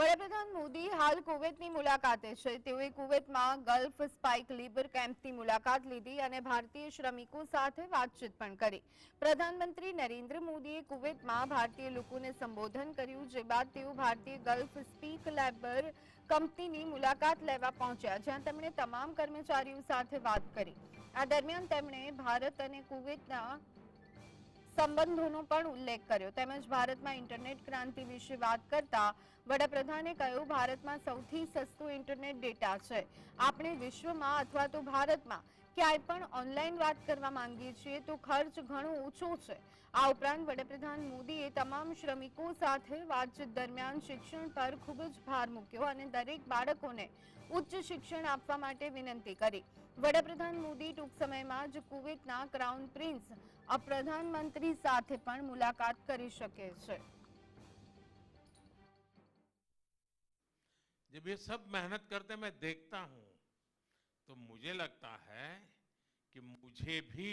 વડાપ્રધાન મોદી હાલ કુવેતની મુલાકાતે છે. તેઓએ કુવેતમાં ગલ્ફ સ્પાઇક લીબર કેમ્પની મુલાકાત લીધી અને ભારતીય શ્રમિકો સાથે વાતચીત પણ કરી. પ્રધાનમંત્રી નરેન્દ્ર મોદીએ કુવેતમાં ભારતીય લોકોને સંબોધન કર્યું, જે બાદ તેઓ ભારતીય ગલ્ફ સ્પીક લેબર કંપનીની મુલાકાત લેવા પહોંચ્યા, જ્યાં તેમણે તમામ કર્મચારીઓ સાથે વાત કરી. આ દરમિયાન તેમણે ભારત અને કુવેતના સંબંધોનો પણ ઉલ્લેખ કર્યો. તેમજ ભારતમાં ઇન્ટરનેટ ક્રાંતિ વિશે વાત કરતા વડાપ્રધાને કહ્યું, ભારતમાં સૌથી સસ્તું ઇન્ટરનેટ ડેટા છે. આપણે વિશ્વમાં અથવા તો ભારતમાં ક્યાંય પણ ઓનલાઈન વાત કરવા માંગીએ છીએ તો ખર્ચ ઘણો ઓછો છે આ ઉપરાંત વડાપ્રધાન મોદીએ તમામ શ્રમિકો સાથે વાતચીત દરમિયાન શિક્ષણ પર ખૂબ જ ભાર મૂક્યો અને દરેક બાળકોને ઉચ્ચ શિક્ષણ આપવા માટે વિનંતી કરી વડાપ્રધાન મોદી ટૂંક સમયમાં જ કુવેતના ક્રાઉન પ્રિન્સ આ પ્રધાનમંત્રી સાથે પણ મુલાકાત કરી શકે છે जब ये सब मेहनत करते मैं देखता हूं तो मुझे लगता है कि मुझे भी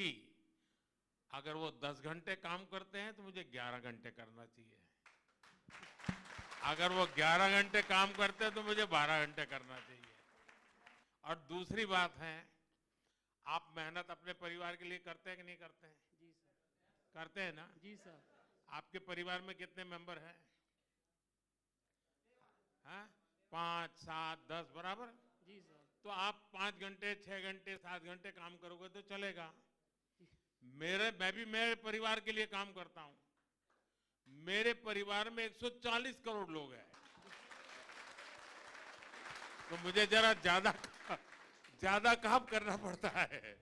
अगर वो दस घंटे काम करते हैं तो मुझे ग्यारह घंटे करना चाहिए। अगर वो ग्यारह घंटे काम करते हैं तो मुझे बारह घंटे करना चाहिए। और दूसरी बात है आप मेहनत अपने परिवार के लिए करते हैं कि नहीं करते हैं? जी सर। करते हैं ना? जी सर। आपके परिवार में कितने मेंबर हैं? हाँ पाँच सात दस बराबर जी सर तो आप पाँच घंटे, छह घंटे, सात घंटे काम करोगे तो चलेगा। मेरे, मैं भी मेरे परिवार के लिए काम करता हूँ। मेरे परिवार में 140 करोड़ लोग हैं। तो मुझे जरा ज़्यादा ज़्यादा काम करना पड़ता है।